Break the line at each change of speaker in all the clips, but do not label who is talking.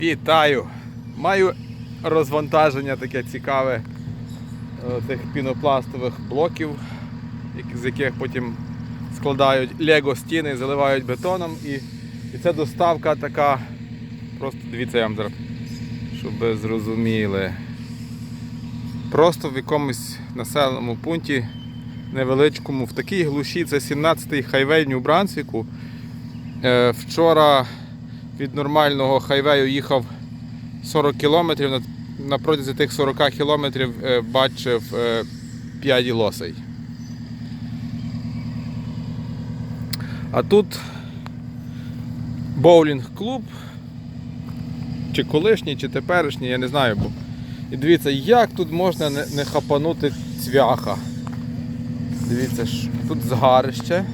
Вітаю! Маю розвантаження таке цікаве е, тих пінопластових блоків, з яких потім складають лего стіни, заливають бетоном. І, і це доставка така. Просто дивіться я вам зараз, щоб ви зрозуміли. Просто в якомусь населеному пункті невеличкому, в такій глуші, це 17-й хайвей Нью-Брансвіку. Е, Вчора від нормального хайвею їхав 40 кілометрів. На, протязі тих 40 кілометрів е, бачив е, 5 лосей. А тут боулінг-клуб, чи колишній, чи теперішній, я не знаю. Бо... І дивіться, як тут можна не, хапанути цвяха. Дивіться, тут згарище.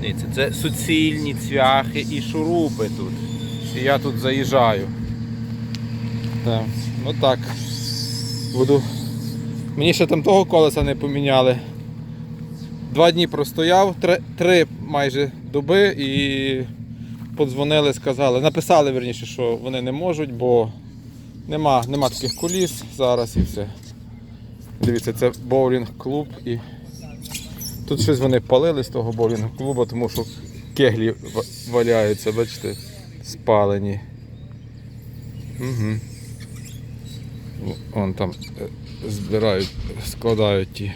Дивіться, це суцільні цвяхи і шурупи тут. І я тут заїжджаю. Так, отак. Буду. Мені ще там того колеса не поміняли. Два дні простояв, три, три майже доби і подзвонили, сказали, написали верніше, що вони не можуть, бо нема, нема таких коліс зараз і все. Дивіться, це боулінг-клуб і Тут щось вони палили з того боулінг клубу, тому що кеглі валяються, бачите, спалені. Угу. Вон там е, збирають, складають ті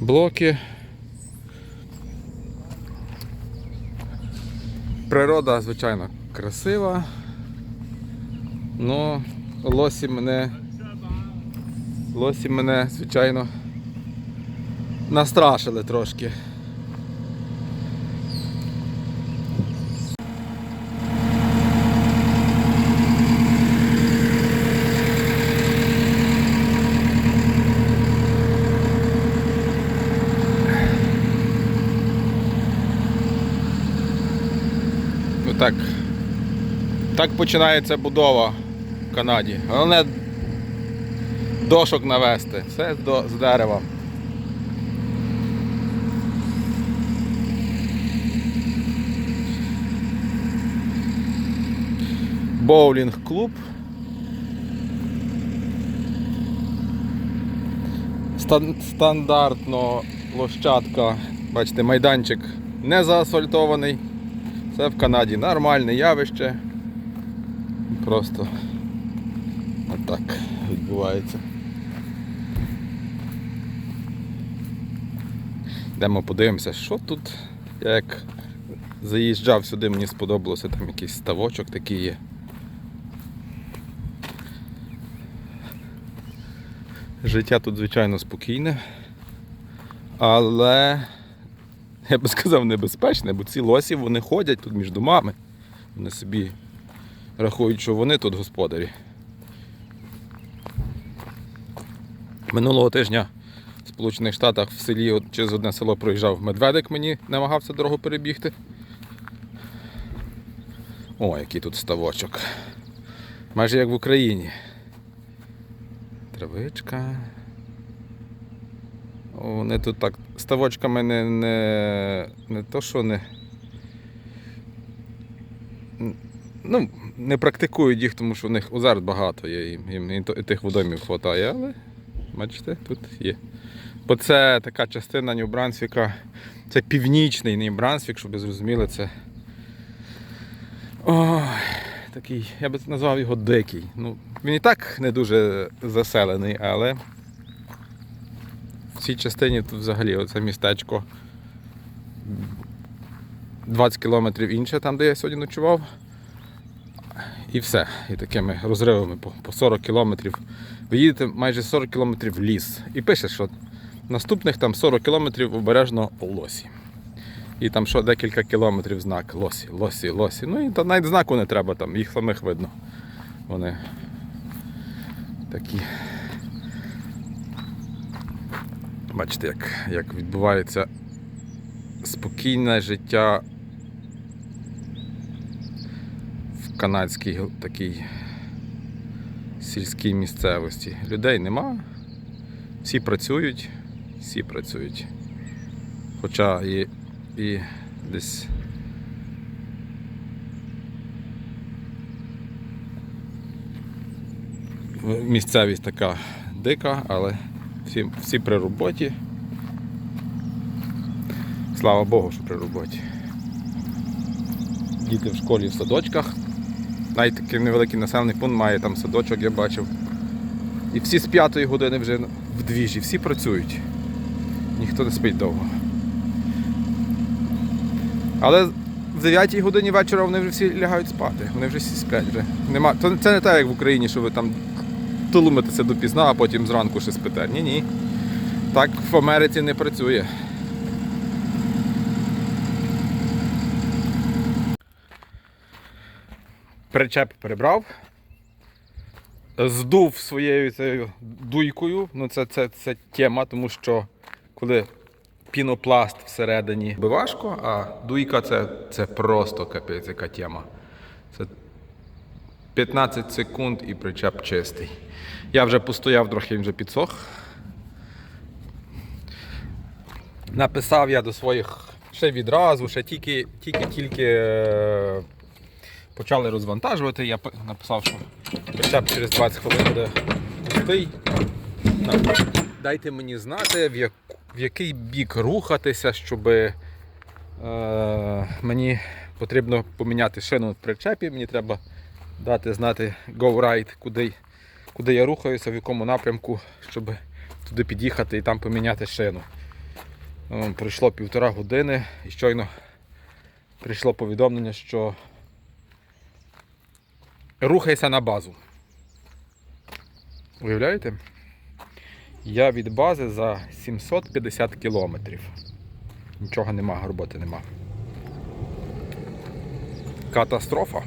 блоки. Природа, звичайно, красива. Ну, лосі мене. Лосі мене, звичайно настрашили трошки. Ну так. Так починається будова в Канаді. Головне дошок навести. Все з дерева. Боулінг-клуб. Стандартно площадка, бачите, майданчик не заасфальтований. Це в Канаді нормальне явище. Просто отак відбувається. Йдемо подивимося, що тут. Я як заїжджав сюди, мені сподобалося, там якийсь ставочок такий є. Життя тут, звичайно, спокійне, але я би сказав небезпечне, бо ці лосі вони ходять тут між домами. Вони собі рахують, що вони тут господарі. Минулого тижня в Сполучених Штатах в селі через одне село проїжджав медведик, мені намагався дорогу перебігти. О, який тут ставочок. Майже як в Україні. Травичка. Вони тут так ставочками не, не, не то, що не. Ну, не практикують їх, тому що в них озер багато є, їм, і тих водоймів вистачає, але бачите, тут є. Бо це така частина Нью-Брансвіка, це північний Нью-Брансвік, щоб ви зрозуміли, це. Ой, такий, я би назвав його дикий. Ну, він і так не дуже заселений, але в цій частині тут взагалі оце містечко 20 кілометрів інше, там де я сьогодні ночував. І все. І такими розривами по, по 40 кілометрів. Ви їдете майже 40 кілометрів в ліс. І пише, що наступних там 40 кілометрів обережно лосі. І там що декілька кілометрів знак лосі, лосі, лосі. Ну і та навіть знаку не треба, там їх самих видно. Вони такі. Бачите, як, як відбувається спокійне життя в канадській такій сільській місцевості. Людей нема, всі працюють, всі працюють. Хоча і, і десь місцевість така дика, але всі, всі при роботі. Слава Богу, що при роботі. Діти в школі в садочках. Навіть такий невеликий населений пункт має там садочок, я бачив. І всі з п'ятої години вже вдвіжі, всі працюють. Ніхто не спить довго. Але в 9 годині вечора вони вже всі лягають спати, вони вже всі сплять. Вже. Нема... Це не так, як в Україні, що ви там тулумитеся допізна, а потім зранку ще спите. Ні, ні. Так в Америці не працює. Причеп прибрав. Здув своєю цією дуйкою. Ну це, це, це тема, тому що коли пінопласт всередині важко, а дуйка це, це просто капець, яка тема. Це 15 секунд і причеп чистий. Я вже постояв трохи, він вже підсох. Написав я до своїх ще відразу, ще тільки, тільки, тільки е, почали розвантажувати. Я написав, що причеп через 20 хвилин буде пустий. Дайте мені знати, в, як, в який бік рухатися, щоб е, мені потрібно поміняти шину в причепі. Мені треба дати знати go right, куди, куди я рухаюся, в якому напрямку, щоб туди під'їхати і там поміняти шину. Е, Пройшло півтора години і щойно прийшло повідомлення, що рухайся на базу. Уявляєте? Я від бази за 750 кілометрів. Нічого нема, роботи нема. Катастрофа.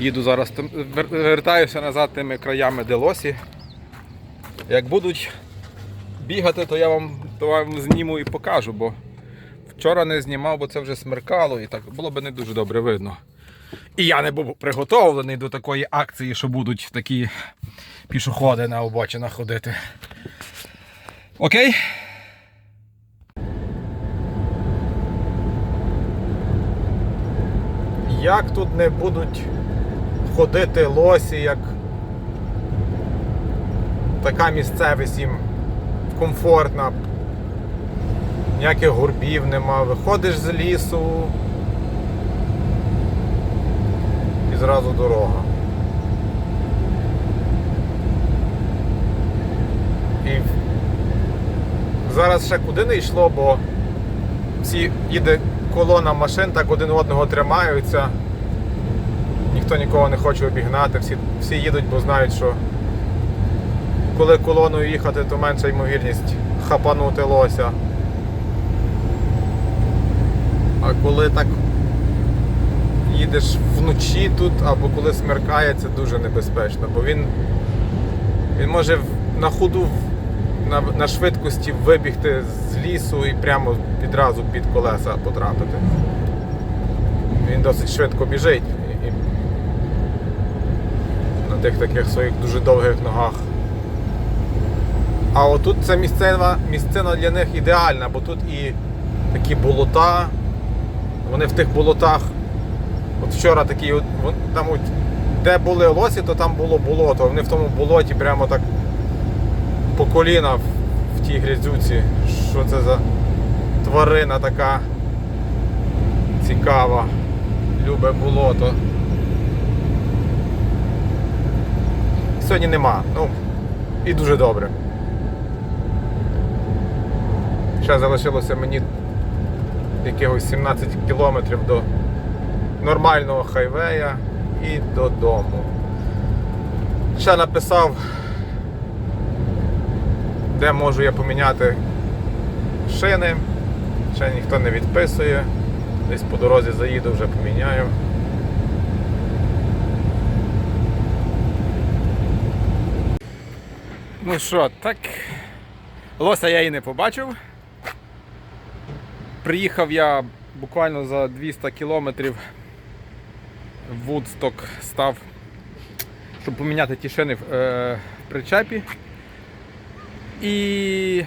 Їду зараз, вертаюся назад тими краями Делосі. Як будуть бігати, то я вам, то вам зніму і покажу, бо вчора не знімав, бо це вже смеркало і так було б не дуже добре видно. І я не був приготовлений до такої акції, що будуть такі пішоходи на обочинах ходити. Окей? Як тут не будуть ходити лосі, як така місцевість їм комфортна, ніяких горбів нема, виходиш з лісу зразу дорога. І зараз ще куди не йшло, бо всі їде колона машин, так один одного тримаються. Ніхто нікого не хоче обігнати, всі, всі їдуть, бо знають, що коли колоною їхати, то менша ймовірність хапанути лося. А коли так їдеш вночі тут або коли смеркає, це дуже небезпечно, бо він, він може на ходу на, на швидкості вибігти з лісу і прямо відразу під колеса потрапити. Він досить швидко біжить і, і на тих таких своїх дуже довгих ногах. А отут ця місцева місцина для них ідеальна, бо тут і такі болота. Вони в тих болотах. От вчора такі, там де були лосі, то там було болото. Вони в тому болоті прямо так по коліна в, в тій грязюці. Що це за тварина така цікава. Любе болото. Сьогодні нема. Ну, і дуже добре. Ще залишилося мені якихось 17 кілометрів до нормального хайвея і додому. Ще написав, де можу я поміняти шини. Ще ніхто не відписує. Десь по дорозі заїду, вже поміняю. Ну що, так. Лося я і не побачив. Приїхав я буквально за 200 кілометрів Вудсток став, щоб поміняти ті шини в е, причепі. І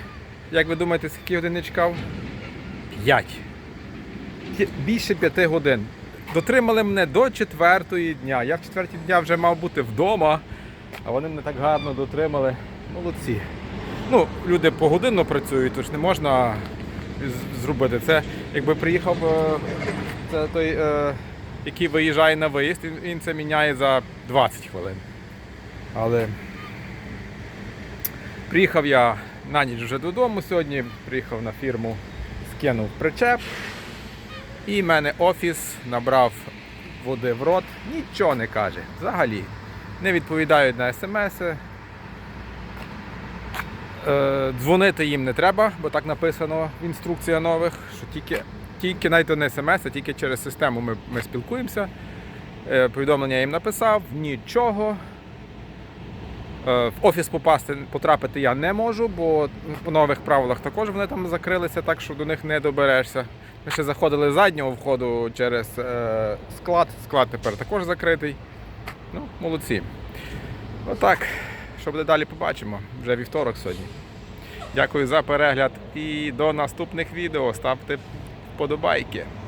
як ви думаєте, скільки годин я чекав? 5. Більше 5 годин. Дотримали мене до четвертої дня. Я в четвертій дня вже мав бути вдома. А вони мене так гарно дотримали. Молодці. Ну, люди погодинно працюють, тож не можна зробити це. Якби приїхав е, той, е, який виїжджає на виїзд, він, це міняє за 20 хвилин. Але приїхав я на ніч вже додому сьогодні, приїхав на фірму, скинув причеп. І в мене офіс набрав води в рот, нічого не каже. Взагалі. Не відповідають на смс. Е, дзвонити їм не треба, бо так написано в інструкціях нових, що тільки, тільки навіть не смс, а тільки через систему ми, ми спілкуємося. Е, повідомлення я їм написав, нічого. Е, В офіс попасти, потрапити я не можу, бо по нових правилах також вони там закрилися, так що до них не доберешся. Ми ще заходили з заднього входу через е, склад. Склад тепер також закритий. Ну, молодці. Отак. Що буде далі, побачимо. Вже вівторок сьогодні. Дякую за перегляд і до наступних відео. Ставте do bike.